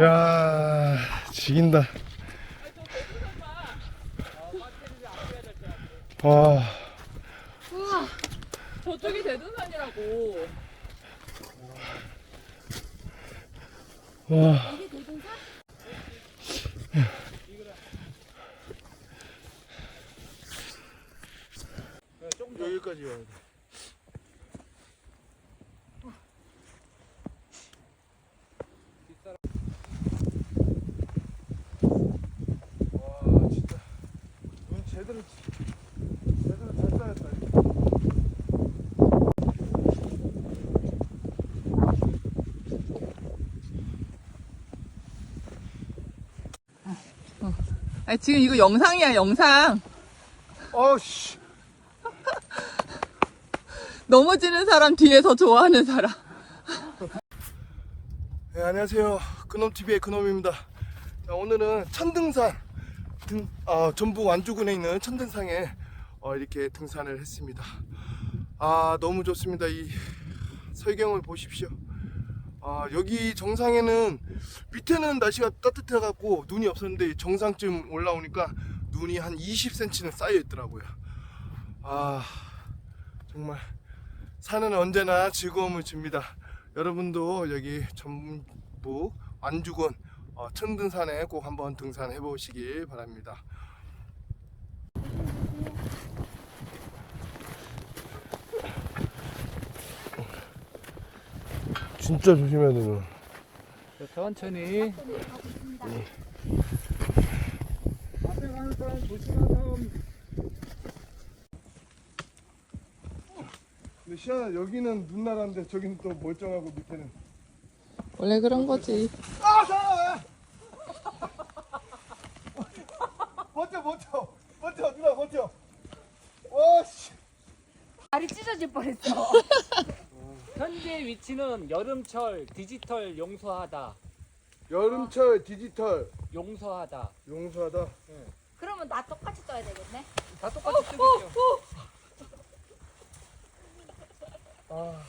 야 지긴다 와 우와. 저쪽이 대둔산이라고. 와. 이게 대동산? 여기까지 와야 돼. 와 진짜 눈 제대로 제대로 잘 쌓였다. 아니, 지금 이거 영상이야, 영상. 어씨. 넘어지는 사람 뒤에 더 좋아하는 사람. 네, 안녕하세요. 그놈TV의 그놈입니다. 자, 오늘은 천등산, 등, 아, 전북 완주군에 있는 천등산에 어, 이렇게 등산을 했습니다. 아, 너무 좋습니다. 이 설경을 보십시오. 아, 여기 정상에는 밑에는 날씨가 따뜻해갖고 눈이 없었는데 정상쯤 올라오니까 눈이 한 20cm는 쌓여 있더라고요. 아, 정말 산은 언제나 즐거움을 줍니다. 여러분도 여기 전북 완주군 어, 천등산에 꼭 한번 등산해 보시길 바랍니다. 진짜 조심해야 되는. 천천히. 앞에 가는 사람 조심하세요. 근데 시아 여기는 눈나라인데 저기는 또 멀쩡하고 밑에는. 원래 그런 거지. 아, 다리 찢어질 뻔했어. 현재 위치는 여름철 디지털 용서하다. 여름철 디지털 용서하다. 용서하다. 그러면 나 똑같이 떠야 되겠네. 다 똑같이 쓰겠죠. 아,